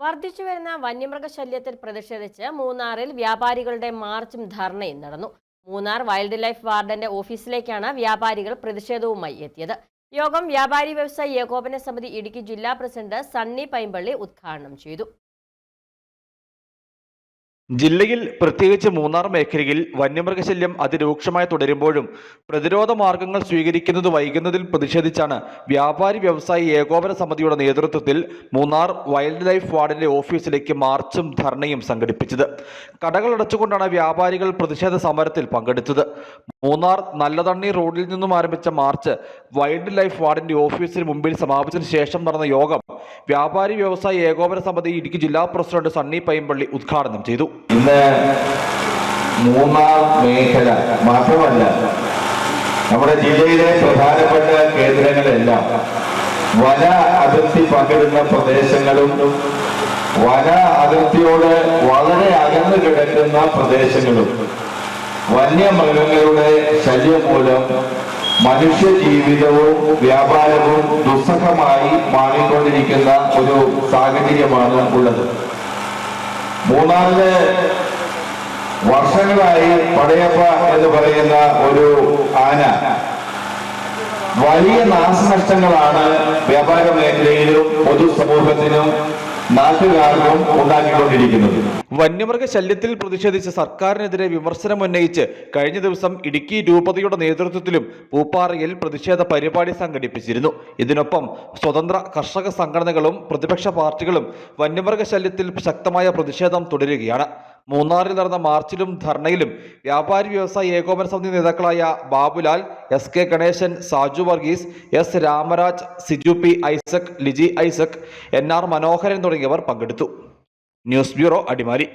വർദ്ധിച്ചുവരുന്ന വന്യമൃഗശല്യത്തിൽ പ്രതിഷേധിച്ച് മൂന്നാറിൽ വ്യാപാരികളുടെ മാർച്ചും ധർണയും നടന്നു. മൂന്നാർ വൈൽഡ് ലൈഫ് വാർഡന്റെ ഓഫീസിലേക്കാണ് വ്യാപാരികൾ പ്രതിഷേധവുമായി എത്തിയത്. യോഗം വ്യാപാരി വ്യവസായി ഏകോപന സമിതി ഇടുക്കി ജില്ലാ പ്രസിഡന്റ് സണ്ണി പൈമ്പള്ളി ഉദ്ഘാടനം ചെയ്തു. ജില്ലയിൽ പ്രത്യേകിച്ച് മൂന്നാർ മേഖലയിൽ വന്യമൃഗശല്യം അതിരൂക്ഷമായി തുടരുമ്പോഴും പ്രതിരോധ മാർഗങ്ങൾ സ്വീകരിക്കുന്നത് വൈകുന്നതിൽ പ്രതിഷേധിച്ചാണ് വ്യാപാരി വ്യവസായി ഏകോപന സമിതിയുടെ നേതൃത്വത്തിൽ മൂന്നാർ വൈൽഡ് ലൈഫ് വാർഡിന്റെ ഓഫീസിലേക്ക് മാർച്ചും ധർണയും സംഘടിപ്പിച്ചത്. കടകൾ അടച്ചുകൊണ്ടാണ് വ്യാപാരികൾ പ്രതിഷേധ സമരത്തിൽ പങ്കെടുത്തത്. മൂന്നാർ നല്ലതണ്ണി റോഡിൽ നിന്നും ആരംഭിച്ച മാർച്ച് വൈൽഡ് ലൈഫ് വാർഡിന്റെ ഓഫീസിന് മുമ്പിൽ സമാപിച്ചതിന് ശേഷം നടന്ന യോഗം വ്യാപാരി വ്യവസായ ഏകോപന സമിതി ഇടുക്കി ജില്ലാ പ്രസിഡന്റ് സണ്ണി പൈമ്പള്ളി ഉദ്ഘാടനം ചെയ്തു. മേഖല മാത്രമല്ല നമ്മുടെ ജില്ലയിലെ പ്രധാനപ്പെട്ട കേന്ദ്രങ്ങളെല്ലാം വന അതിർത്തി പങ്കിടുന്ന പ്രദേശങ്ങളും വന അതിർത്തിയോട് വളരെ അകന്നു കിടക്കുന്ന പ്രദേശങ്ങളും വന്യമൃഗങ്ങളുടെ ശല്യം മൂലം മനുഷ്യ ജീവിതവും വ്യാപാരവും മാറിക്കൊണ്ടിരിക്കുന്ന ഒരു സാഹചര്യമാണ് ഉള്ളത്. മൂന്നാറിൽ വർഷങ്ങളായി പടയപ്പ എന്ന് പറയുന്ന ഒരു ആന. വലിയ നാശനഷ്ടങ്ങളാണ് വ്യാപാര മേഖലയിലും പൊതുസമൂഹത്തിനും വന്യമൃഗ ശല്യത്തിൽ പ്രതിഷേധിച്ച് സർക്കാരിനെതിരെ വിമർശനം ഉന്നയിച്ച് കഴിഞ്ഞ ദിവസം ഇടുക്കി രൂപതയുടെ നേതൃത്വത്തിലും പൂപ്പാറയിൽ പ്രതിഷേധ പരിപാടി സംഘടിപ്പിച്ചിരുന്നു. ഇതിനൊപ്പം സ്വതന്ത്ര കർഷക സംഘടനകളും പ്രതിപക്ഷ പാർട്ടികളും വന്യമൃഗ ശല്യത്തിൽ ശക്തമായ പ്രതിഷേധം തുടരുകയാണ്. മൂന്നാറിൽ നടന്ന മാർച്ചിലും ധർണയിലും വ്യാപാരി വ്യവസായി ഏകോപന സമിതി നേതാക്കളായ Babulal S K Ganesan Saju Varghese S Ramaraj Siju P Isaac Liji Isaac N R Manoharan തുടങ്ങിയവർ പങ്കെടുത്തു. News bureau Adimali.